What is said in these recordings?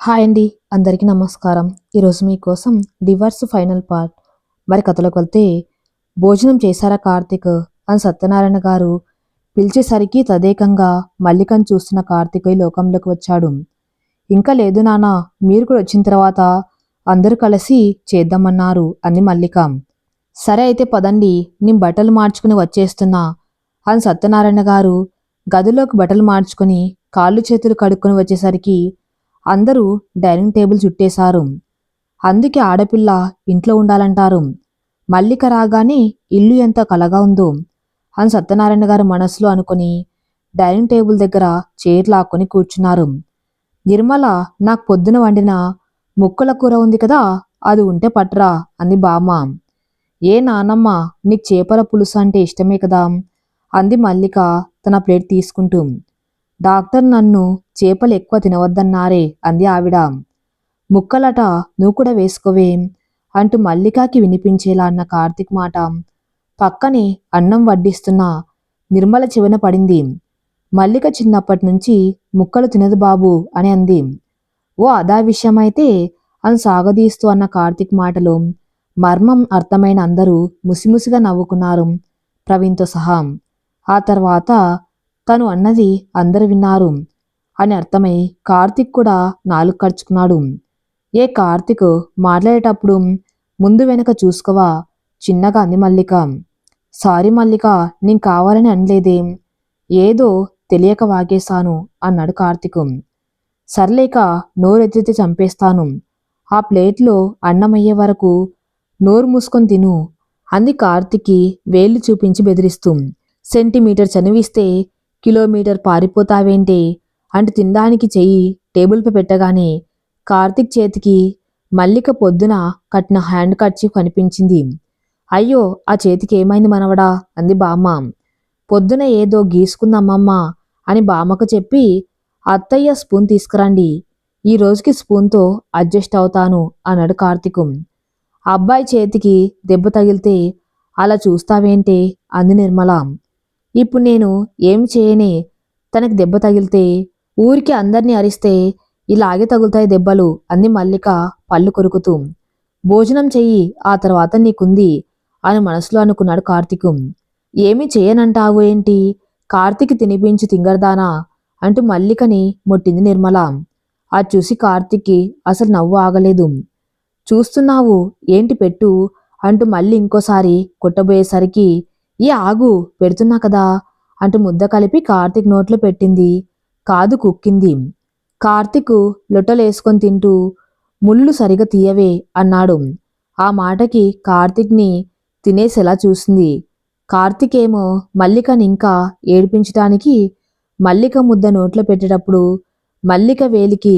Hi అండి అందరికీ నమస్కారం. ఈరోజు మీకోసం డివర్స్ ఫైనల్ పార్ట్. మరి కథలోకి వెళ్తే భోజనం చేశారా కార్తిక్ అని సత్యనారాయణ గారు పిలిచేసరికి తదేకంగా మల్లికను చూస్తున్న కార్తిక్ ఈ లోకంలోకి వచ్చాడు. ఇంకా లేదు నాన్న మీరు కూడా వచ్చిన తర్వాత అందరూ కలిసి చేద్దామన్నారు అని మల్లిక. సరే అయితే పదండి నేను బట్టలు మార్చుకుని వచ్చేస్తున్నా అని సత్యనారాయణ గారు గదిలోకి బట్టలు మార్చుకుని కాళ్ళు చేతులు కడుక్కొని వచ్చేసరికి అందరూ డైనింగ్ టేబుల్ చుట్టేశారు. అందుకే ఆడపిల్ల ఇంట్లో ఉండాలంటారు. మల్లిక రాగానే ఇల్లు ఎంత కలగా ఉందో. అని సత్యనారాయణ గారు మనసులో అనుకుని డైనింగ్ టేబుల్ దగ్గర చైర్ లాక్కొని కూర్చున్నారు. నిర్మల నాకు పొద్దున వండిన ముక్కల కూర ఉంది కదా అది ఉంటే పట్రా అంది బామ్మ. ఏ నానమ్మ నీకు చేపల పులుసు అంటే ఇష్టమే కదా అంది మల్లిక తన ప్లేట్ తీసుకుంటూ. డాక్టర్ నన్ను చేపలు ఎక్కువ తినవద్దన్నారే అంది ఆవిడ. ముక్కలట నువ్వు కూడా వేసుకోవేం అంటూ మల్లికాకి వినిపించేలా అన్న కార్తీక్ మాట. పక్కనే అన్నం వడ్డిస్తున్న నిర్మల చెవిన పడింది. మల్లిక చిన్నప్పటి నుంచి ముక్కలు తినదు బాబు అని అంది. ఓ అదా విషయమైతే అని సాగదీస్తూ అన్న కార్తీక్ మాటలు మర్మం అర్థమైన అందరూ ముసిముసిగా నవ్వుకున్నారు ప్రవీణ్తో సహా. ఆ తర్వాత తను అన్నది అందరు విన్నారు అని అర్థమై కార్తిక్ కూడా నాలుగు ఖర్చుకున్నాడు ఏ కార్తిక్ మాట్లాడేటప్పుడు ముందు వెనక చూసుకోవా? చిన్నగా అంది మల్లిక. సారీ మల్లిక నేను కావాలని అనలేదేం. ఏదో తెలియక వాగేశాను అన్నాడు కార్తిక్. సర్లేక నోరెత్తితే చంపేస్తాను. ఆ ప్లేట్లో అన్నమయ్యే వరకు నోరు మూసుకొని తిను అంది కార్తిక్కి వేళ్ళు చూపించి బెదిరిస్తూ. సెంటీమీటర్ చనివిస్తే కిలోమీటర్ పారిపోతావేంటే? అంటూ తినడానికి చెయ్యి టేబుల్పై పెట్టగానే కార్తిక్ చేతికి మల్లిక పొద్దున కట్టిన హ్యాండ్ కర్చీఫ్ కనిపించింది. అయ్యో ఆ చేతికి ఏమైంది మనవడా? అంది బామ్మ. పొద్దున ఏదో గీసుకుందమ్మమ్మ అని బామ్మకు చెప్పి అత్తయ్య స్పూన్ తీసుకురండి. ఈ రోజుకి స్పూన్తో అడ్జస్ట్ అవుతాను అన్నాడు కార్తీకు. అబ్బాయి చేతికి దెబ్బ తగిలితే అలా చూస్తావేంటే? అంది నిర్మల. ఇప్పుడు నేను ఏం చేయనే? తనకి దెబ్బ తగిలితే ఊరికి అందరినీ అరిస్తే ఇలాగే తగులుతాయి దెబ్బలు అంది మల్లిక పళ్ళు కొరుకుతూ. భోజనం చెయ్యి ఆ తర్వాత నీకుంది అని మనసులో అనుకున్నాడు కార్తీకు. ఏమి చేయనంటావు ఏంటి? కార్తీక్ తినిపించి తింగరదానా? అంటూ మల్లికని ముట్టింది నిర్మల. అది చూసి కార్తీక్కి అసలు నవ్వు ఆగలేదు. చూస్తున్నావు ఏంటి పెట్టు? అంటూ మళ్ళీ ఇంకోసారి కొట్టబోయేసరికి ఈ ఆగు పెడుతున్నా కదా అంటూ ముద్ద కలిపి కార్తీక్ నోట్లో పెట్టింది. కాదు కుక్కింది. కార్తిక్ లొట్టలేసుకొని తింటూ ముళ్ళు సరిగా తీయవే అన్నాడు. ఆ మాటకి కార్తిక్ని తినేసేలా చూసింది. కార్తికేమో ఏమో మల్లికని ఇంకా ఏడిపించటానికి మల్లిక ముద్ద నోట్లో పెట్టేటప్పుడు మల్లిక వేలికి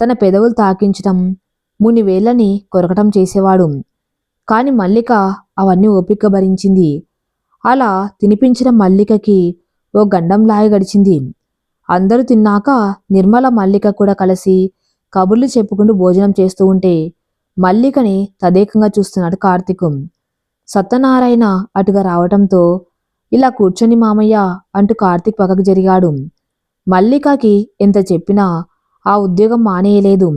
తన పెదవులు తాకించటం ముని వేళ్ళని కొరకటం చేసేవాడు. కాని మల్లిక అవన్నీ ఓపిక భరించింది అలా తినిపించిన మల్లికకి ఓ గండంలాగా గడిచింది. అందరూ తిన్నాక నిర్మల మల్లిక కూడా కలిసి కబుర్లు చెప్పుకుంటూ భోజనం చేస్తూ ఉంటే మల్లికని తదేకంగా చూస్తున్నాడు కార్తీకం. సత్యనారాయణ అటుగా రావటంతో ఇలా కూర్చొని మామయ్య అంటూ కార్తీక్ పక్కకు జరిగాడు. మల్లికకి ఎంత చెప్పినా ఆ ఉద్యోగం మానేయలేదు.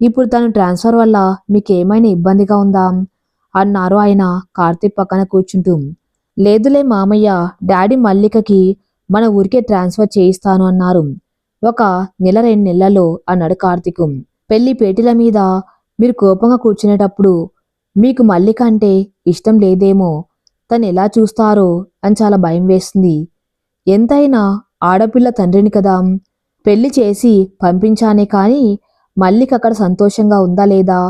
ఇప్పుడు తను ట్రాన్స్ఫర్ వల్ల మీకేమైనా ఇబ్బందిగా ఉందా? అన్నారు ఆయన కార్తీక్ పక్కన కూర్చుంటూ. లేదులే మామయ్య డాడీ మల్లికకి మన ఊరికే ట్రాన్స్ఫర్ చేయిస్తాను అన్నారు. ఒక నెల రెండు నెలల్లో అన్నాడు కార్తీక్. పెళ్ళి పేటీల మీద మీరు కోపంగా కూర్చునేటప్పుడు మీకు మల్లిక అంటే ఇష్టం లేదేమో తను ఎలా చూస్తారో అని చాలా భయం వేస్తుంది ఎంతైనా ఆడపిల్ల తండ్రిని కదా పెళ్ళి చేసి పంపించానే కానీ మల్లిక అక్కడ సంతోషంగా ఉందా లేదా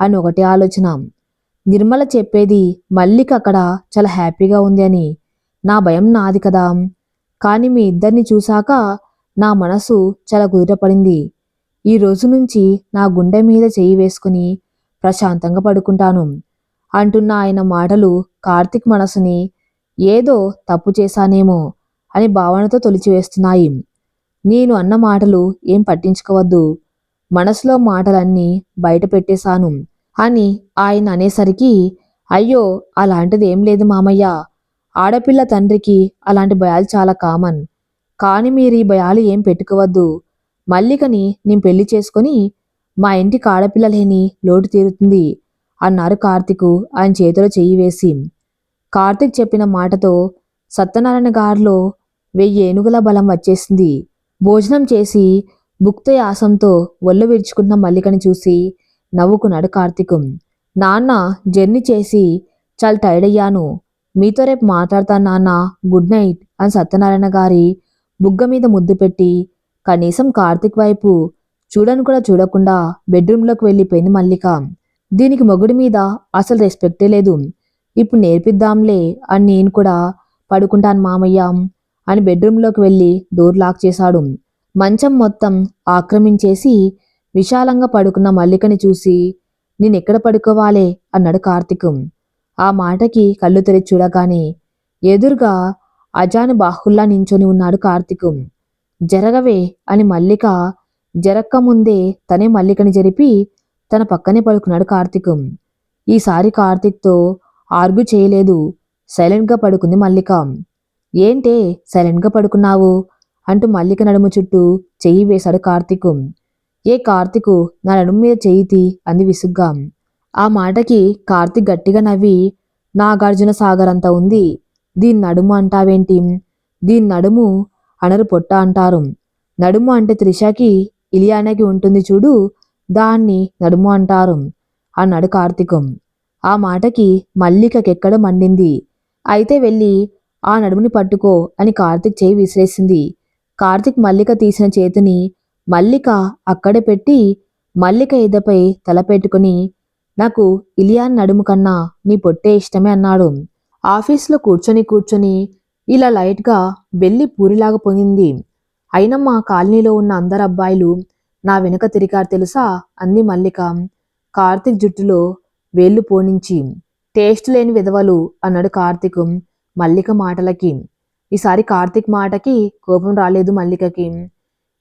అని ఒకటి ఆలోచన. నిర్మల చెప్పేది మల్లిక అక్కడ చాలా హ్యాపీగా ఉంది అని. నా భయం నాది కదా. కానీ మీ ఇద్దరిని చూశాక నా మనసు చాలా కుదిరపడింది ఈ రోజు నుంచి నా గుండె మీద చేయి వేసుకుని ప్రశాంతంగా పడుకుంటాను. అంటున్న ఆయన మాటలు కార్తిక్ మనసుని ఏదో తప్పు చేశానేమో అని భావనతో తొలిచివేస్తున్నాయి. నేను అన్న మాటలు ఏం పట్టించుకోవద్దు. మనసులో మాటలన్నీ బయట పెట్టేశాను. అని ఆయన అనేసరికి అయ్యో అలాంటిది ఏం లేదు మామయ్య. ఆడపిల్ల తండ్రికి అలాంటి భయాలు చాలా కామన్. కానీ మీరు ఈ భయాలు ఏం పెట్టుకోవద్దు. మల్లికని నేను పెళ్ళి చేసుకొని మా ఇంటికి ఆడపిల్ల లేని లోటు తీరుతుంది అన్నారు కార్తిక్ ఆయన చేతిలో చెయ్యి వేసి. కార్తిక్ చెప్పిన మాటతో సత్యనారాయణ గారిలో వెయ్యి ఏనుగుల బలం వచ్చేసింది. భోజనం చేసి భుక్త యాసంతో ఒళ్ళు విరుచుకున్న మల్లికని చూసి నవ్వుకున్నాడు కార్తీకం. నాన్న జర్నీ చేసి చాలా టైర్డ్ అయ్యాను మీతో రేపు మాట్లాడతాను నాన్న గుడ్ నైట్ అని సత్యనారాయణ గారి బుగ్గ మీద ముద్దు పెట్టి కనీసం కార్తిక్ వైపు చూడను కూడా చూడకుండా బెడ్రూమ్లోకి వెళ్ళిపోయింది మల్లిక. దీనికి మొగుడి మీద అసలు రెస్పెక్టే లేదు. ఇప్పుడు నేర్పిద్దాంలే అని నేను కూడా పడుకుంటాను మామయ్య అని బెడ్రూమ్లోకి వెళ్ళి డోర్ లాక్ చేశాడు. మంచం మొత్తం ఆక్రమించేసి విశాలంగా పడుకున్న మల్లికని చూసి నేనెక్కడ పడుకోవాలే? అన్నాడు కార్తీక్. ఆ మాటకి కళ్ళు తెరిచి చూడగానే ఎదురుగా అజాను బాహుల్లా నించొని ఉన్నాడు కార్తీక్. జరగవే అని మల్లిక జరక్క ముందే తనే మల్లికని జరిపి తన పక్కనే పడుకున్నాడు కార్తీక్. ఈసారి కార్తీక్తో ఆర్గ్యూ చేయలేదు. సైలెంట్గా పడుకుంది మల్లిక. ఏంటే సైలెంట్గా పడుకున్నావు? అంటూ మల్లిక నడుము చుట్టూ చెయ్యి వేశాడు కార్తీక్. ఏ కార్తికు నా నడుము మీద చేయితి అంది విసుగ్గా. ఆ మాటకి కార్తీక్ గట్టిగా నవ్వి నాగార్జున సాగర్ అంత ఉంది. దీని నడుము అంటావేంటి? దీని నడుము అనరు పొట్ట అంటారు. నడుము అంటే త్రిషకి ఇలియానకి ఉంటుంది చూడు దాన్ని నడుము అంటారు అన్నాడు కార్తీకం. ఆ మాటకి మల్లికకెక్కడ మండింది. అయితే వెళ్ళి ఆ నడుముని పట్టుకో అని కార్తీక్ చేయి విసిరేసింది. కార్తిక్ మల్లిక తీసిన చేతిని మల్లిక అక్కడే పెట్టి మల్లిక ఎదపై తల పెట్టుకుని నాకు ఇలియాన్ నడుము కన్నా నీ పొట్టే ఇష్టమే అన్నాడు. ఆఫీస్లో కూర్చొని కూర్చొని ఇలా లైట్గా వెళ్ళి పూరిలాగా పొందింది అయినా మా కాలనీలో ఉన్న అందరు అబ్బాయిలు నా వెనుక తిరిగారు తెలుసా? అంది మల్లిక. కార్తీక్ జుట్టులో వేళ్ళు పోనించి టేస్ట్ లేని విధవలు అన్నాడు కార్తిక్ మల్లిక మాటలకి. ఈసారి కార్తీక్ మాటకి కోపం రాలేదు మల్లికకి.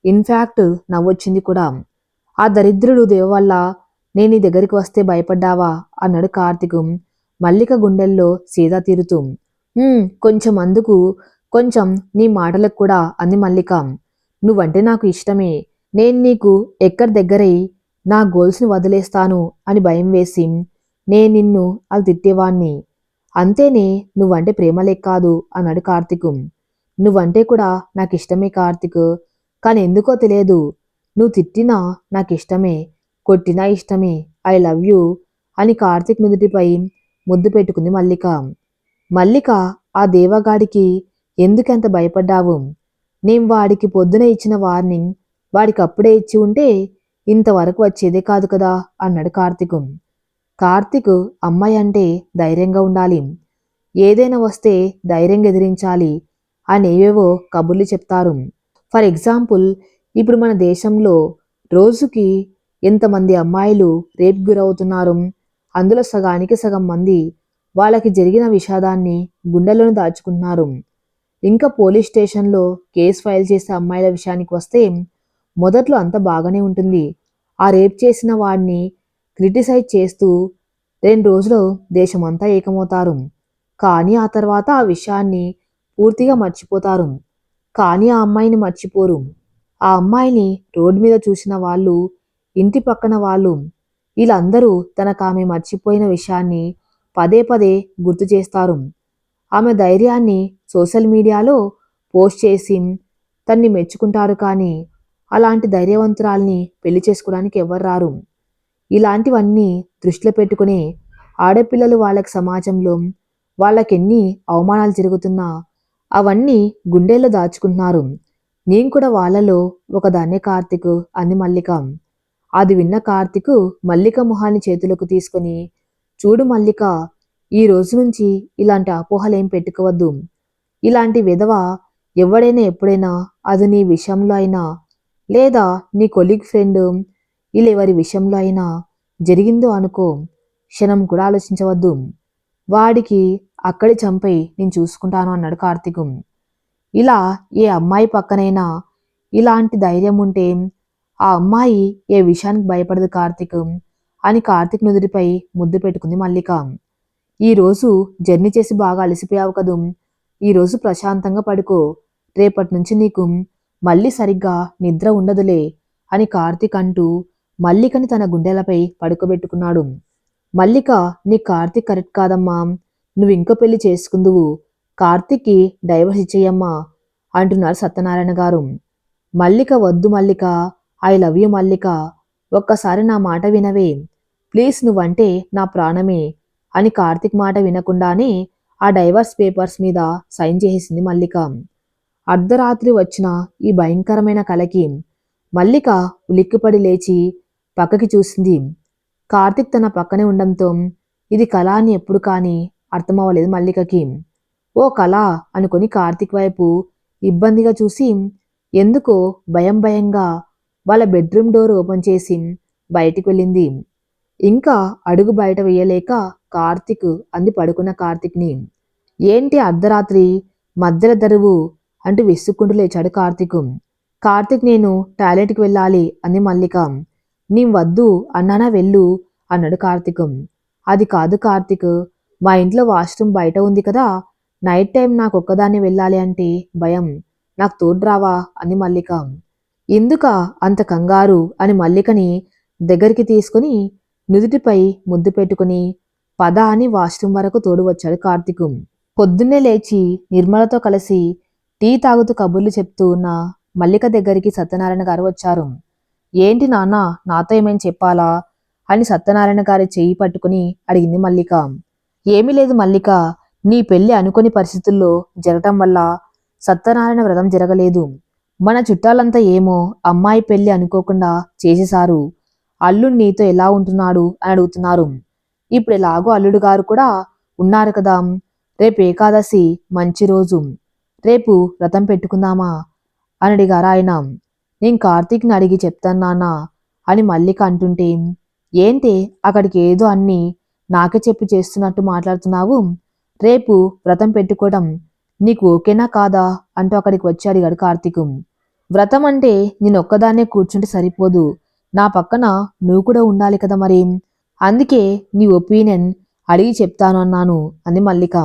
ఇన్ఫ్యాక్ట్ నవ్వొచ్చింది కూడా. ఆ దరిద్రుడు దేవవల్ల నేను నీ దగ్గరికి వస్తే భయపడ్డావా? అన్నాడు కార్తీకం. మల్లిక గుండెల్లో సీదా తీరుతూ. కొంచెం అందుకు. కొంచెం నీ మాటలకు కూడా అంది మల్లిక. నువ్వంటే నాకు ఇష్టమే. నేను నీకు ఎక్కడి దగ్గరై నా గోల్స్ని వదిలేస్తాను అని భయం వేసి. నేను నిన్ను అది తిట్టేవాణ్ణి. అంతేనే నువ్వంటే ప్రేమలే కాదు అన్నాడు కార్తీక్. నువ్వంటే కూడా నాకు ఇష్టమే కార్తీకు. కానీ ఎందుకో తెలియదు. నువ్వు తిట్టినా నాకు ఇష్టమే కొట్టినా ఇష్టమే ఐ లవ్ యూ అని కార్తీక్ నుదుటిపై ముద్దు పెట్టుకుంది మల్లిక. మల్లిక ఆ దేవగాడికి ఎందుకంత భయపడ్డావు? నేను వాడికి పొద్దున ఇచ్చిన వార్నింగ్ వాడికి అప్పుడే ఇచ్చి ఉంటే ఇంతవరకు వచ్చేదే కాదు కదా అన్నాడు కార్తీక్. కార్తీక్ అమ్మాయి అంటే ధైర్యంగా ఉండాలి. ఏదైనా వస్తే ధైర్యంగా ఎదిరించాలి అని ఏవేవో కబుర్లు చెప్తారు. ఫర్ ఎగ్జాంపుల్ ఇప్పుడు మన దేశంలో రోజుకి ఎంతమంది అమ్మాయిలు రేప్ గురవుతున్నారు అందులో సగానికి సగం మంది వాళ్ళకి జరిగిన విషాదాన్ని గుండెలను దాచుకున్నారు ఇంకా పోలీస్ స్టేషన్లో కేసు ఫైల్ చేసే అమ్మాయిల విషయానికి వస్తే మొదట్లో అంత బాగానే ఉంటుంది. ఆ రేప్ చేసిన వాడిని క్రిటిసైజ్ చేస్తూ రెండు రోజులు దేశమంతా ఏకమవుతారు. కానీ ఆ తర్వాత ఆ విషయాన్ని పూర్తిగా మర్చిపోతారు. కానీ ఆ అమ్మాయిని మర్చిపోరు. ఆ అమ్మాయిని రోడ్డు మీద చూసిన వాళ్ళు ఇంటి పక్కన వాళ్ళు వీళ్ళందరూ తనకు ఆమె మర్చిపోయిన విషయాన్ని పదే పదే గుర్తు చేస్తారు. ఆమె ధైర్యాన్ని సోషల్ మీడియాలో పోస్ట్ చేసి తన్ని మెచ్చుకుంటారు కానీ అలాంటి ధైర్యవంతురాల్ని పెళ్ళి చేసుకోవడానికి ఎవరు రారు. ఇలాంటివన్నీ దృష్టిలో పెట్టుకునే ఆడపిల్లలు వాళ్ళకి సమాజంలో వాళ్ళకెన్ని అవమానాలు జరుగుతున్నా అవన్నీ గుండెల్లో దాచుకుంటున్నారు. నేను కూడా వాళ్ళలో ఒకదాన్నే కార్తీక్ అంది మల్లిక. అది విన్న కార్తీక్ మల్లిక మొహాన్ని చేతులకు తీసుకొని చూడు మల్లిక ఈ రోజు నుంచి ఇలాంటి అపోహలేం పెట్టుకోవద్దు. ఇలాంటి విధవ ఎవడైనా ఎప్పుడైనా అది నీ విషయంలో అయినా లేదా నీ కొలీగ్ ఫ్రెండ్ ఇలా ఎవరి విషయంలో అయినా జరిగిందో అనుకో క్షణం కూడా ఆలోచించవద్దు. వాడికి అక్కడి చంపై నేను చూసుకుంటాను అన్నాడు కార్తీకం. ఇలా ఏ అమ్మాయి పక్కనైనా ఇలాంటి ధైర్యం ఉంటే ఆ అమ్మాయి ఏ విషయానికి భయపడదు కార్తీక్ అని కార్తీక్ నుదుటిపై ముద్దు పెట్టుకుంది మల్లిక. ఈరోజు జర్నీ చేసి బాగా అలసిపోయావు కదూ. ఈరోజు ప్రశాంతంగా పడుకో. రేపటి నుంచి నీకు మళ్ళీ సరిగ్గా నిద్ర ఉండదులే అని కార్తీక్ అంటూ మల్లికని తన గుండెలపై పడుకోబెట్టుకున్నాడు. మల్లిక నీ కార్తీక్ కరెక్ట్ కాదమ్మా. నువ్వు ఇంకో పెళ్ళి చేసుకుందువు. కార్తీక్కి డైవర్స్ ఇచ్చేయమ్మా అంటున్నారు సత్యనారాయణ గారు. మల్లిక వద్దు Mallika. I love you Mallika. ఒక్కసారి నా మాట వినవే. ప్లీజ్ నువ్వంటే నా ప్రాణమే అని కార్తిక్ మాట వినకుండానే ఆ డైవర్స్ పేపర్స్ మీద సైన్ చేసేసింది మల్లిక. అర్ధరాత్రి వచ్చిన ఈ భయంకరమైన కలకి మల్లిక ఉలిక్కిపడి లేచి పక్కకి చూసింది. కార్తిక్ తన పక్కనే ఉండడంతో ఇది కళ అని ఎప్పుడు కానీ అర్థమవ్వలేదు మల్లికకి. ఓ కళ అనుకొని కార్తిక్ వైపు ఇబ్బందిగా చూసి ఎందుకో భయం భయంగా వాళ్ళ బెడ్రూమ్ డోర్ ఓపెన్ చేసి బయటికి వెళ్ళింది. ఇంకా అడుగు బయట వేయలేక కార్తిక్ అంది పడుకున్న కార్తిక్ని. ఏంటి అర్ధరాత్రి మధ్యల దరువు అంటూ విసుక్కుంటూ లేచాడు కార్తిక్. కార్తిక్ నేను టాయిలెట్కి వెళ్ళాలి అంది మల్లిక. నీ వద్దు అన్నానా వెళ్ళు అన్నాడు కార్తీకం. అది కాదు కార్తిక్ మా ఇంట్లో వాష్రూమ్ బయట ఉంది కదా నైట్ టైం నాకు ఒక్కదాన్ని వెళ్ళాలి అంటే భయం. నాకు తోడ్రావా అంది మల్లిక. ఎందుక? అంత కంగారు అని మల్లికని దగ్గరికి తీసుకుని నుదుటిపై ముద్దు పెట్టుకుని పద అని వాష్రూమ్ వరకు తోడు వచ్చాడు కార్తీకు. పొద్దున్నే లేచి నిర్మలతో కలిసి టీ తాగుతూ కబుర్లు చెప్తూ ఉన్న మల్లిక దగ్గరికి సత్యనారాయణ గారు వచ్చారు. ఏంటి నాన్న నాతో ఏమైనా చెప్పాలా? అని సత్యనారాయణ గారి చేయి పట్టుకుని అడిగింది మల్లిక. ఏమీ లేదు మల్లిక నీ పెళ్ళి అనుకోని పరిస్థితుల్లో జరగటం వల్ల సత్యనారాయణ వ్రతం జరగలేదు. మన చుట్టాలంతా ఏమో అమ్మాయి పెళ్ళి అనుకోకుండా చేసేశారు. అల్లుడు నీతో ఎలా ఉంటున్నాడు? అని అడుగుతున్నారు. ఇప్పుడు ఎలాగో అల్లుడు గారు కూడా ఉన్నారు కదా రేపు ఏకాదశి మంచి రోజు. రేపు వ్రతం పెట్టుకుందామా? అని అడిగారు ఆయన. నేను కార్తీక్ని అడిగి చెప్తాను నాన్న అని మల్లిక అంటుంటే ఏంటి అక్కడికి ఏదో అన్ని నాకే చెప్పి చేస్తున్నట్టు మాట్లాడుతున్నావు? రేపు వ్రతం పెట్టుకోవడం నీకు ఓకేనా కాదా? అంటూ అక్కడికి వచ్చి అడిగాడు కార్తీకు. వ్రతం అంటే నేను ఒక్కదాన్నే కూర్చుంటే సరిపోదు. నా పక్కన నువ్వు కూడా ఉండాలి కదా మరి. అందుకే నీ ఒపీనియన్ అడిగి చెప్తాను అన్నాను అంది మల్లిక.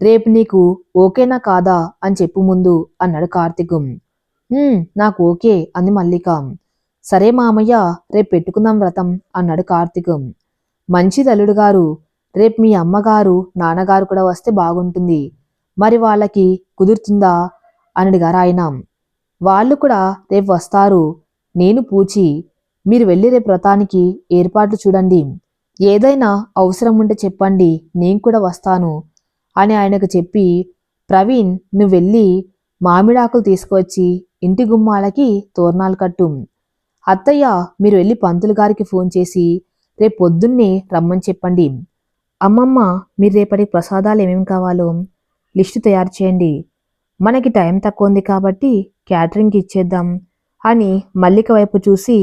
రేపు నీకు ఓకేనా కాదా అని చెప్పు ముందు అన్నాడు కార్తీకం. నాకు ఓకే అంది మల్లిక. సరే మామయ్య రేపు పెట్టుకుందాం వ్రతం అన్నాడు కార్తీక్. మంచిది అల్లుడు గారు రేపు మీ అమ్మగారు నాన్నగారు కూడా వస్తే బాగుంటుంది. మరి వాళ్ళకి కుదురుతుందా? అని అడిగారు ఆయన. వాళ్ళు కూడా రేపు వస్తారు. నేను పూచి మీరు వెళ్ళి రేపు వ్రతానికి ఏర్పాట్లు చూడండి. ఏదైనా అవసరం ఉంటే చెప్పండి నేను కూడా వస్తాను అని ఆయనకు చెప్పి ప్రవీణ్ నువ్వు వెళ్ళి మామిడాకులు తీసుకువచ్చి ఇంటి గుమ్మాలకి తోరణాలు కట్టు. అత్తయ్య మీరు వెళ్ళి పంతులు గారికి ఫోన్ చేసి రేపు పొద్దున్నే రమ్మని చెప్పండి. అమ్మమ్మ మీరు రేపటి ప్రసాదాలు ఏమేమి కావాలో లిస్టు తయారు చేయండి. మనకి టైం తక్కువ ఉంది కాబట్టి క్యాటరింగ్కి ఇచ్చేద్దాం అని మల్లిక వైపు చూసి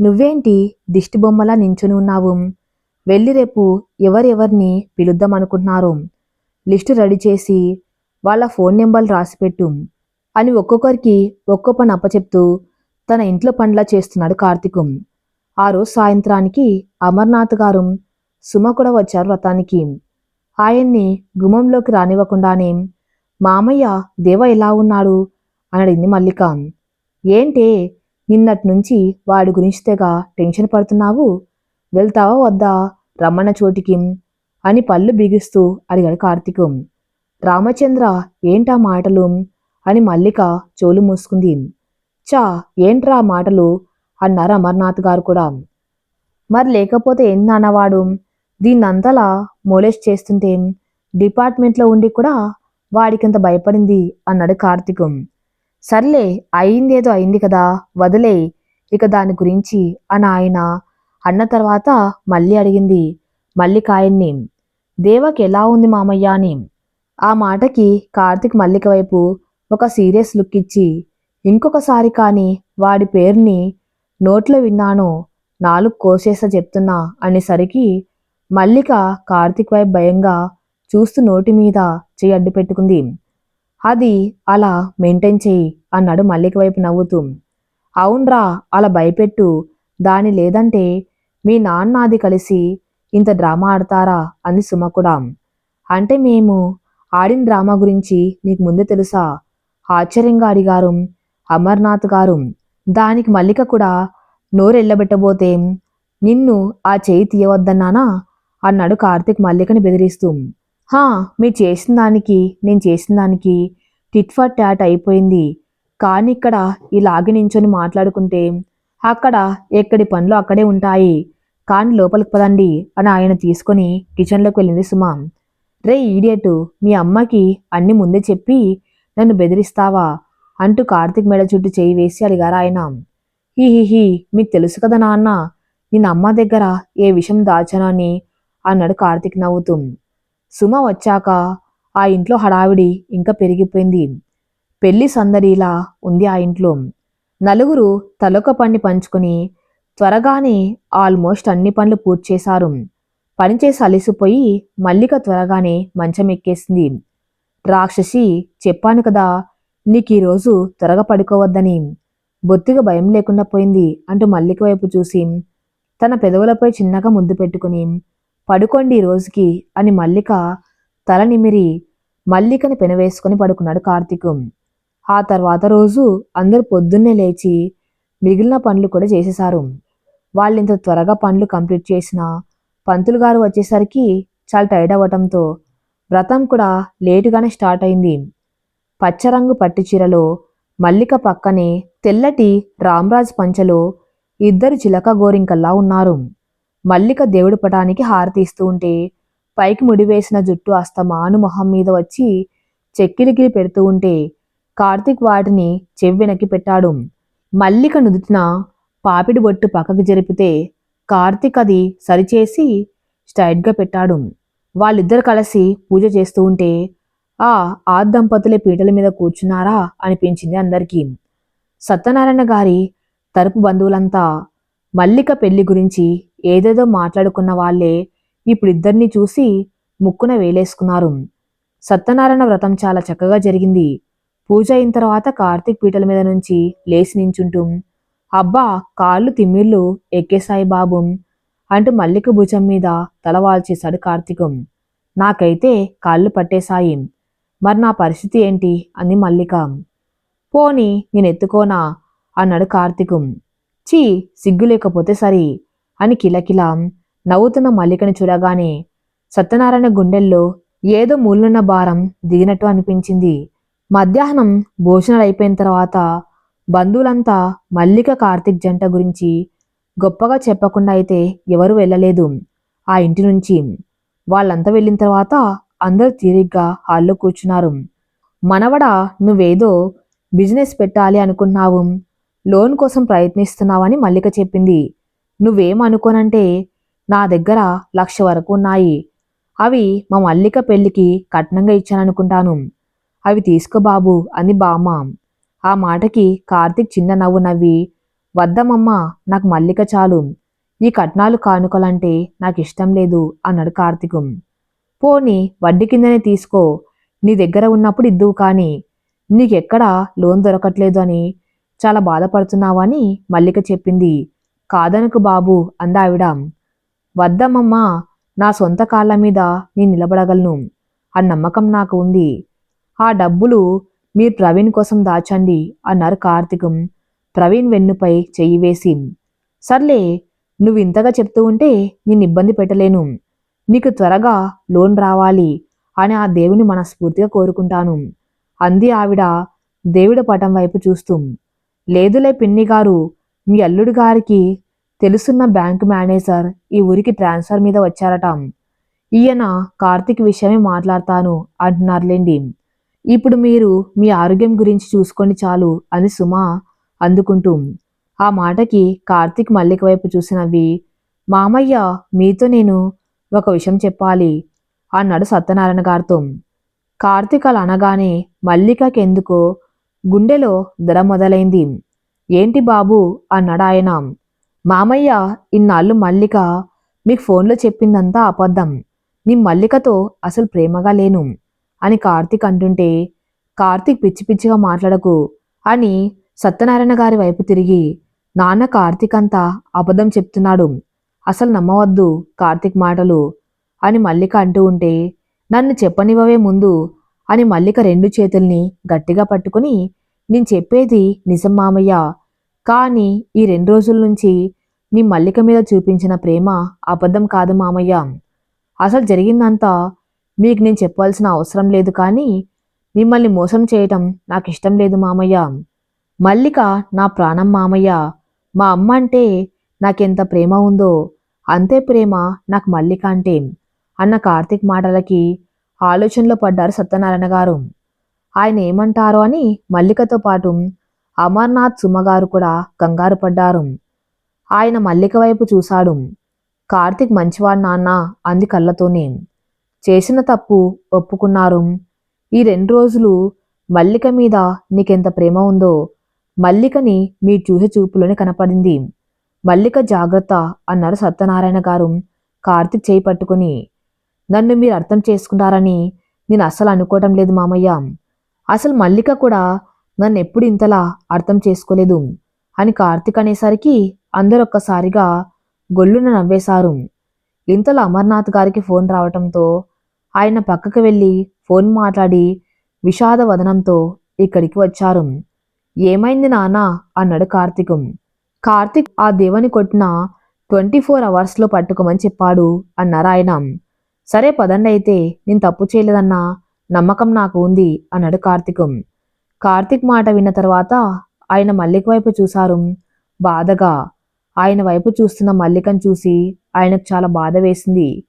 నువ్వేంటి దిష్టి బొమ్మలా నించుని ఉన్నావు? వెళ్ళి రేపు ఎవరెవరిని పిలుద్దాం అనుకుంటున్నారు? లిస్టు రెడీ చేసి వాళ్ళ ఫోన్ నెంబర్లు రాసిపెట్టు. అని ఒక్కొక్కరికి ఒక్కో పని అప్పచెప్తూ తన ఇంట్లో పనిలా చేస్తున్నాడు కార్తీకుం. ఆ రోజు సాయంత్రానికి అమర్నాథ్ గారు సుమ కూడా వచ్చారు వ్రతానికి. ఆయన్ని గుమ్మంలోకి రానివ్వకుండానే మామయ్య దేవ ఎలా ఉన్నాడు? అని అడిగింది మల్లిక. ఏంటే నిన్నటి నుంచి వాడి గురించి తెగ టెన్షన్ పడుతున్నావు? వెళ్తావా వద్దా? రమ్మన్న చోటికి అని పళ్ళు బిగిస్తూ అడిగాడు కార్తీకు. రామచంద్ర ఏంటా మాటలు? అని మల్లిక చోలు మూసుకుంది. చా ఏంట్రా మాటలు? అన్నారు అమర్నాథ్ గారు కూడా. మరి లేకపోతే ఏంది నాన్నవాడు? దీన్నంతలా మోలేష్ చేస్తుంటే డిపార్ట్మెంట్లో ఉండి కూడా వాడికింత భయపడింది అన్నాడు కార్తీకం. సర్లే అయిందేదో అయింది కదా వదిలే ఇక దాని గురించి అని ఆయన అన్న తర్వాత మళ్ళీ అడిగింది మళ్ళీ దేవకి ఎలా ఉంది మామయ్య అని. ఆ మాటకి కార్తీక్ మల్లిక వైపు ఒక సీరియస్ లుక్ ఇచ్చి ఇంకొకసారి కానీ వాడి పేరుని నోట్లో విన్నాను నాలుగు కోసేస చెప్తున్నా అనేసరికి మల్లిక కార్తిక్ వైపు భయంగా చూస్తూ నోటి మీద చెయ్యి అడ్డు పెట్టుకుంది. అది అలా మెయింటైన్ చేయి అన్నాడు మల్లిక వైపు నవ్వుతూ. అవునరా అలా భయపెట్టు. దాని లేదంటే మీ నాన్నది కలిసి ఇంత డ్రామా ఆడతారా? అంది సుమ కూడా. అంటే మేము ఆడిన డ్రామా గురించి నీకు ముందే తెలుసా? ఆశ్చర్యంగా అడిగారు. అమర్నాథ్ గారు దానికి మల్లిక కూడా నోరెళ్ళబెట్టబోతే నిన్ను ఆ చేయి తీయవద్దన్నానా? అన్నాడు కార్తీక్ మల్లికని బెదిరిస్తూ. హా మీరు చేసిన దానికి నేను చేసిన దానికి టిట్ ఫర్ అయిపోయింది. కానీ ఇక్కడ ఇలాగి నించొని మాట్లాడుకుంటే అక్కడ ఎక్కడి పనులు అక్కడే ఉంటాయి. కానీ లోపలికి పదండి అని ఆయన తీసుకొని కిచెన్లోకి వెళ్ళింది సుమ. రే ఈడియట్ మీ అమ్మకి అన్ని ముందే చెప్పి నన్ను బెదిరిస్తావా? అంటూ కార్తీక్ మెడ చుట్టూ చేయి వేసి అడిగారు ఆయన. హీ హీ హీ మీకు తెలుసు కదా నాన్న నేను అమ్మ దగ్గర ఏ విషయం దాచానని అన్నాడు కార్తీక్ నవ్వుతూ. సుమ వచ్చాక ఆ ఇంట్లో హడావిడి ఇంకా పెరిగిపోయింది. పెళ్ళి సందడిలా ఉంది ఆ ఇంట్లో. నలుగురు తలొక పని పంచుకొని త్వరగానే ఆల్మోస్ట్ అన్ని పనులు పూర్తి చేశారు. పనిచేసి అలిసిపోయి మల్లిక త్వరగానే మంచం ఎక్కేసింది. రాక్షసి చెప్పాను కదా నీకు ఈరోజు త్వరగా పడుకోవద్దని. బొత్తిగా భయం లేకుండా పోయింది అంటూ మల్లిక వైపు చూసి తన పెదవులపై చిన్నగా ముద్దు పెట్టుకుని పడుకోండి ఈ రోజుకి అని మల్లిక తల నిమిరి మల్లికని పెనవేసుకుని పడుకున్నాడు కార్తీక్. ఆ తర్వాత రోజు అందరూ పొద్దున్నే లేచి మిగిలిన పనులు కూడా చేసేశారు. వాళ్ళింత త్వరగా పనులు కంప్లీట్ చేసిన పంతులు గారు వచ్చేసరికి చాలా టైర్డ్ అవ్వటంతో వ్రతం కూడా లేటుగానే స్టార్ట్ అయింది. పచ్చరంగు పట్టు చీరలో మల్లిక పక్కనే తెల్లటి రామ్రాజ్ పంచలో ఇద్దరు చిలక గోరింకల్లా ఉన్నారు. మల్లిక దేవుడి పటానికి హారతి ఇస్తూ ఉంటే పైకి ముడివేసిన జుట్టు అస్తమాను మొహం మీద వచ్చి చెక్కిలిగిలి పెడుతూ ఉంటే కార్తీక్ వాటిని చెవ్వెనక్కి పెట్టాడు. మల్లిక నుదుటిన పాపిడి బొట్టు పక్కకు జరిపితే కార్తిక్ అది సరిచేసి స్ట్రైట్గా పెట్టాడు. వాళ్ళిద్దరు కలిసి పూజ చేస్తూ ఉంటే ఆ ఆ పీటల మీద కూర్చున్నారా? అనిపించింది అందరికీ. సత్యనారాయణ గారి తరపు బంధువులంతా మల్లిక పెళ్ళి గురించి ఏదేదో మాట్లాడుకున్న వాళ్ళే ఇప్పుడు ఇద్దరిని చూసి ముక్కున వేలేసుకున్నారు. సత్యనారాయణ వ్రతం చాలా చక్కగా జరిగింది. పూజ అయిన తర్వాత కార్తీక్ పీటల మీద నుంచి లేచి నించుంటూ అబ్బా కాళ్ళు తిమ్మిళ్ళు ఎక్కేసాయి బాబు అంటూ మల్లిక భుజం మీద తలవాల్చేశాడు కార్తీకం. నాకైతే కాళ్ళు పట్టేశాయి. మరి నా పరిస్థితి ఏంటి? అంది మల్లిక. పోని నేను ఎత్తుకోనా అన్నాడు కార్తీకం. చీ సిగ్గు లేకపోతే సరి అని కిలకిలా నవ్వుతున్న మల్లికని చూడగానే సత్యనారాయణ గుండెల్లో ఏదో మూలున్న భారం దిగినట్టు అనిపించింది. మధ్యాహ్నం భోజనాలు అయిపోయిన తర్వాత బంధువులంతా మల్లిక కార్తిక్ జంట గురించి గొప్పగా చెప్పకుండా అయితే ఎవరు వెళ్ళలేదు. ఆ ఇంటి నుంచి వాళ్ళంతా వెళ్ళిన తర్వాత అందరూ తీరిగ్గా హాల్లో కూర్చున్నారు. మనవడ నువ్వేదో బిజినెస్ పెట్టాలి అనుకున్నావు లోన్ కోసం ప్రయత్నిస్తున్నావని మల్లిక చెప్పింది. నువ్వేం అనుకోనంటే నా దగ్గర లక్ష వరకు ఉన్నాయి. అవి మా మల్లిక పెళ్ళికి కట్నంగా ఇచ్చాననుకుంటాను. అవి తీసుకో బాబు అని బామ్మ. ఆ మాటకి కార్తిక్ చిన్న నవ్వు నవ్వి వద్దమమ్మ నాకు మల్లిక చాలు. ఈ కట్నాలు కానుకలంటే నాకు ఇష్టం లేదు అన్నాడు కార్తీకం. పోని వడ్డీ కిందనే తీసుకో. నీ దగ్గర ఉన్నప్పుడు ఇద్దువు కానీ నీకెక్కడా లోన్ దొరకట్లేదు అని చాలా బాధపడుతున్నావని మల్లిక చెప్పింది. కాదనుకు బాబు అందావిడ. వద్దమ్మమ్మా నా సొంత కాళ్ళ మీద నేను నిలబడగలను. ఆ నమ్మకం నాకు ఉంది. ఆ డబ్బులు మీరు ప్రవీణ్ కోసం దాచండి అన్నారు కార్తీకం. ప్రవీణ్ వెన్నుపై చెయ్యి వేసి సర్లే నువ్వు ఇంతగా చెప్తూ ఉంటే నేను ఇబ్బంది పెట్టలేను. నీకు త్వరగా లోన్ రావాలి అని ఆ దేవుని మనస్ఫూర్తిగా కోరుకుంటాను. అంది ఆవిడ దేవుడి పటం వైపు చూస్తూ లేదులే పిన్ని గారు మీ అల్లుడు గారికి తెలుసున్న బ్యాంకు మేనేజర్ ఈ ఊరికి ట్రాన్స్ఫర్ మీద వచ్చారట. ఈయన కార్తీక్ విషయమే మాట్లాడతాను అంటున్నారులేండి. ఇప్పుడు మీరు మీ ఆరోగ్యం గురించి చూసుకోండి చాలు అని సుమ అందుకుంటూ ఆ మాటకి కార్తీక్ మల్లిక వైపు చూసినవి మామయ్య మీతో నేను ఒక విషయం చెప్పాలి అన్నాడు సత్యనారాయణ గారితో. కార్తీక్ అలా అనగానే మల్లికకెందుకో గుండెలో దడ మొదలైంది. ఏంటి బాబు అన్నాడు ఆయన. మామయ్య ఇన్నాళ్ళు మల్లిక మీకు ఫోన్లో చెప్పిందంతా అబద్ధం. నీ మల్లికతో అసలు ప్రేమగా లేను అని కార్తీక్ అంటుంటే కార్తీక్ పిచ్చి పిచ్చిగా మాట్లాడకు అని సత్యనారాయణ గారి వైపు తిరిగి నాన్న కార్తీక్ అంతా అబద్ధం చెప్తున్నాడు. అసలు నమ్మవద్దు కార్తీక్ మాటలు అని మల్లిక అంటూ ఉంటే నన్ను చెప్పనివ్వవే ముందు అని మల్లిక రెండు చేతుల్ని గట్టిగా పట్టుకుని నేను చెప్పేది నిజం మామయ్య. కానీ ఈ రెండు రోజుల నుంచి నీ మల్లిక మీద చూపించిన ప్రేమ అబద్ధం కాదు మామయ్య. అసలు జరిగిందంతా మీకు నేను చెప్పాల్సిన అవసరం లేదు కానీ మిమ్మల్ని మోసం చేయటం నాకు ఇష్టం లేదు మామయ్య. మల్లిక నా ప్రాణం మామయ్య. మా అమ్మ అంటే నాకెంత ప్రేమ ఉందో అంతే ప్రేమ నాకు మల్లిక అంటే. అన్న కార్తీక్ మాటలకి ఆలోచనలో పడ్డారు సత్యనారాయణ గారు. ఆయన ఏమంటారో అని మల్లికతో పాటు అమర్నాథ్ సుమగారు కూడా కంగారు పడ్డారు. ఆయన మల్లిక వైపు చూశాడు. కార్తీక్ మంచివాడు నాన్న అంది కళ్ళతోనే. చేసిన తప్పు ఒప్పుకున్నారు. ఈ రెండు రోజులు మల్లిక మీద నీకెంత ప్రేమ ఉందో మల్లికని మీ చూసే చూపులోనే కనపడింది. మల్లిక జాగ్రత్త అన్నారు సత్యనారాయణ గారు. కార్తీక్ చేయి పట్టుకుని నన్ను మీరు అర్థం చేసుకుంటారని నేను అస్సలు అనుకోవటం లేదు మామయ్య. అసలు మల్లిక కూడా నన్ను ఎప్పుడు ఇంతలా అర్థం చేసుకోలేదు అని కార్తిక్ అనేసరికి అందరూ ఒక్కసారిగా గొల్లున నవ్వేశారు. ఇంతలో అమర్నాథ్ గారికి ఫోన్ రావటంతో ఆయన పక్కకు వెళ్ళి ఫోన్ మాట్లాడి విషాద వదనంతో ఇక్కడికి వచ్చారు. ఏమైంది నానా అన్నాడు కార్తికం. కార్తిక్ ఆ దేవుని కొట్టిన ట్వంటీ ఫోర్ అవర్స్లో పట్టుకోమని చెప్పాడు అన్నారు ఆయన. సరే పదండి అయితే. నేను తప్పు చేయలేదన్న. నమ్మకం నాకు ఉంది అన్నాడు కార్తికం. కార్తీక్ మాట విన్న తర్వాత ఆయన మల్లిక వైపు చూశారు. బాధగా. ఆయన వైపు చూస్తున్న మల్లికను చూసి ఆయనకు చాలా బాధ వేసింది.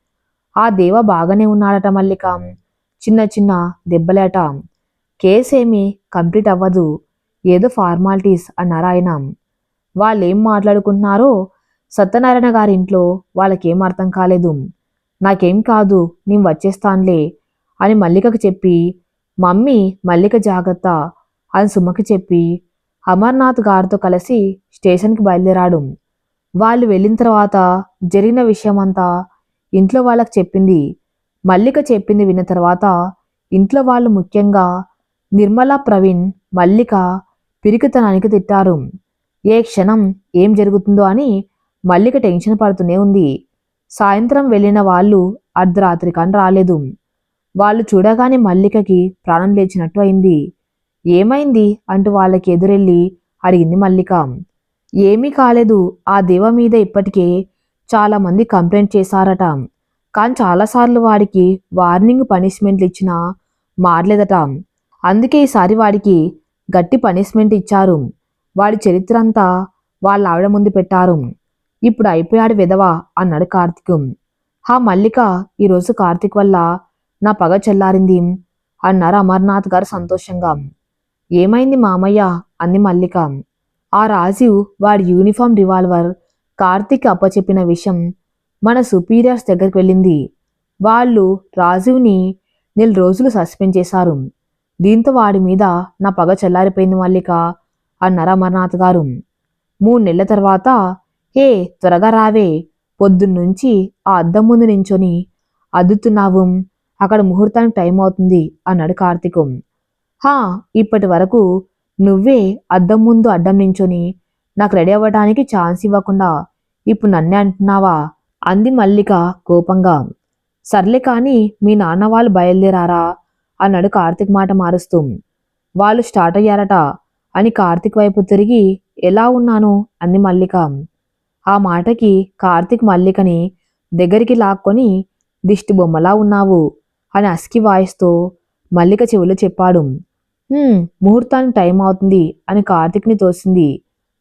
ఆ దేవ బాగానే ఉన్నాడట మల్లిక. చిన్న చిన్న దెబ్బలేట. కేసేమీ కంప్లీట్ అవ్వదు. ఏదో ఫార్మాలిటీస్ అన్నారు ఆయన. వాళ్ళేం మాట్లాడుకుంటున్నారో సత్యనారాయణ గారి ఇంట్లో వాళ్ళకేం అర్థం కాలేదు. నాకేం కాదు నేను వచ్చేస్తానులే అని మల్లికకు చెప్పి మమ్మీ మల్లిక జాగ్రత్త అని సుమకి చెప్పి అమర్నాథ్ గారితో కలిసి స్టేషన్కి బయలుదేరాడు. వాళ్ళు వెళ్ళిన తర్వాత జరిగిన విషయమంతా ఇంట్లో వాళ్ళకి చెప్పింది. మల్లిక చెప్పింది విన్న తర్వాత ఇంట్లో వాళ్ళు ముఖ్యంగా నిర్మలా ప్రవీణ్ మల్లిక పిరికితనానికి తిట్టారు. ఏ క్షణం ఏం జరుగుతుందో అని మల్లిక టెన్షన్ పడుతూనే ఉంది. సాయంత్రం వెళ్ళిన వాళ్ళు అర్ధరాత్రి కానీ రాలేదు. వాళ్ళు చూడగానే మల్లికకి ప్రాణం లేచినట్టు అయింది. ఏమైంది? అంటూ వాళ్ళకి ఎదురెళ్ళి అడిగింది మల్లిక. ఏమీ కాలేదు. ఆ దేవ మీద ఇప్పటికే చాలామంది కంప్లైంట్ చేశారట. కానీ చాలాసార్లు వాడికి వార్నింగ్ పనిష్మెంట్లు ఇచ్చినా మారలేదట. అందుకే ఈసారి వాడికి గట్టి పనిష్మెంట్ ఇచ్చారు. వాడి చరిత్ర అంతా వాళ్ళ ఆవిడ ముందు పెట్టారు. ఇప్పుడు అయిపోయాడు విధవా అన్నాడు కార్తీకం. హా మల్లిక ఈరోజు కార్తీక్ వల్ల నా పగ చెల్లారింది అన్నారు అమర్నాథ్ గారు సంతోషంగా. ఏమైంది మామయ్య? అంది మల్లిక. ఆ రాజీవ్ వాడి యూనిఫామ్ రివాల్వర్ కార్తీక్ అప్పచెప్పిన విషయం మన సుపీరియర్స్ దగ్గరికి వెళ్ళింది. వాళ్ళు రాజీవ్ని నెల రోజులు సస్పెండ్ చేశారు. దీంతో వాడి మీద నా పగ చల్లారిపోయింది మల్లిక అన్నారు అమర్నాథ్ గారు. మూడు నెలల తర్వాత హే త్వరగా రావే పొద్దున్నుంచి ఆ అద్దం ముందు నించొని అద్దుతున్నావు అక్కడ ముహూర్తానికి టైం అవుతుంది అన్నాడు కార్తీకు. హా ఇప్పటి వరకు నువ్వే అద్దం ముందు అడ్డం నించొని నాకు రెడీ అవ్వడానికి ఛాన్స్ ఇవ్వకుండా ఇప్పుడు నన్నే అంటున్నావా? అంది మల్లిక కోపంగా. సర్లే కానీ మీ నాన్న వాళ్ళు బయలుదేరారా? అన్నాడు కార్తీక్ మాట మారుస్తూ. వాళ్ళు స్టార్ట్ అయ్యారట. అని కార్తిక్ వైపు తిరిగి ఎలా ఉన్నాను? అంది మల్లిక. ఆ మాటకి కార్తీక్ మల్లికని దగ్గరికి లాక్కొని దిష్టి బొమ్మలా ఉన్నావు అని అస్కి వాయిస్తో మల్లిక చెవులు చెప్పాడు. ముహూర్తానికి టైం అవుతుంది అని కార్తిక్ని తోసింది.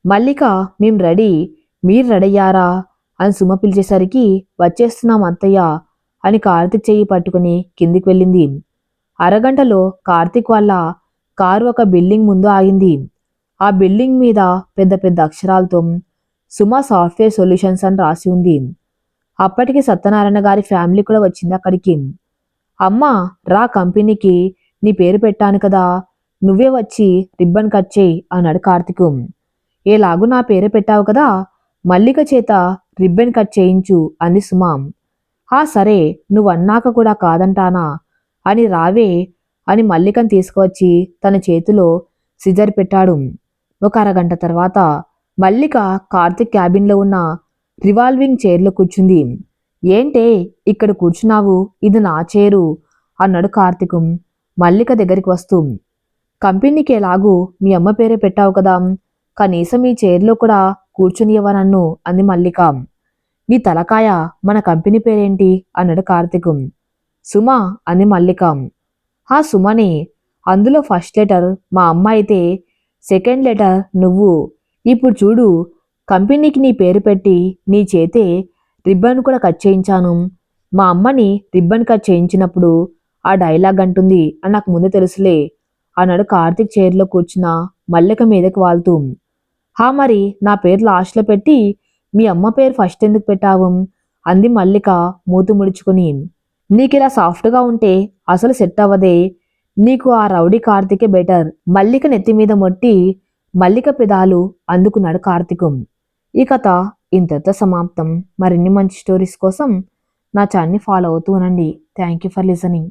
మల్లిక మేం రెడీ మీరు రెడీ అయ్యారా అని సుమ పిలిచేసరికి వచ్చేస్తున్నాం అత్తయ్య అని కార్తీక్ చెయ్యి పట్టుకుని కిందికి వెళ్ళింది. అరగంటలో కార్తీక్ వాళ్ళ కారు ఒక బిల్డింగ్ ముందు ఆగింది. ఆ బిల్డింగ్ మీద పెద్ద పెద్ద అక్షరాలతో సుమ సాఫ్ట్వేర్ సొల్యూషన్స్ అని రాసి ఉంది. అప్పటికి సత్యనారాయణ గారి ఫ్యామిలీ కూడా వచ్చింది అక్కడికి. అమ్మా రా కంపెనీకి నీ పేరు పెట్టాను కదా నువ్వే వచ్చి రిబ్బన్ కట్ చేయి అన్నాడు కార్తిక్. ఏలాగూ నా పేరు పెట్టావు కదా మల్లిక చేత రిబ్బన్ కట్ చేయించు అంది సుమ. ఆ సరే నువ్వు అన్నాక కూడా కాదంటానా అని రావే అని మల్లికను తీసుకువచ్చి తన చేతిలో సిజర్ పెట్టాడు. ఒక అరగంట తర్వాత మల్లిక కార్తిక్ క్యాబిన్లో ఉన్న రివాల్వింగ్ చైర్లో కూర్చుంది. ఏంటే ఇక్కడ కూర్చున్నావు? ఇది నా చేరు అన్నాడు కార్తిక్ మల్లిక దగ్గరికి వస్తూ. కంపెనీకి ఎలాగూ మీ అమ్మ పేరే పెట్టావు కదా కనీసం ఈ చైర్లో కూడా కూర్చునియవా నన్ను? అంది మల్లిక. నీ తలకాయ మన కంపెనీ పేరేంటి? అన్నాడు కార్తీక్. సుమా అని మల్లిక. ఆ సుమనే అందులో ఫస్ట్ లెటర్ మా అమ్మ అయితే సెకండ్ లెటర్ నువ్వు. ఇప్పుడు చూడు కంపెనీకి నీ పేరు పెట్టి నీ చేతే రిబ్బన్ కూడా కట్ చేయించాను. మా అమ్మని రిబ్బన్ కట్ చేయించినప్పుడు ఆ డైలాగ్ అంటుంది అని నాకు ముందే తెలుసులే అన్నాడు కార్తీక్ చైర్లో కూర్చున్న మల్లిక మీదకి వాళ్తూ. హా మరి నా పేరు లాస్ట్లో పెట్టి మీ అమ్మ పేరు ఫస్ట్ ఎందుకు పెట్టావు? అంది మల్లిక మూతు ముడుచుకుని. నీకు ఇలా సాఫ్ట్గా ఉంటే అసలు సెట్ అవ్వదే. నీకు ఆ రౌడీ కార్తికే బెటర్. మల్లిక నెత్తి మీద మొట్టి మల్లిక పెదాలు అందుకున్నాడు కార్తీకం. ఈ కథ ఇంతతో సమాప్తం. మరిన్ని మంచి స్టోరీస్ కోసం నా ఛానల్ని ఫాలో అవుతూ ఉండండి. Thank you for listening.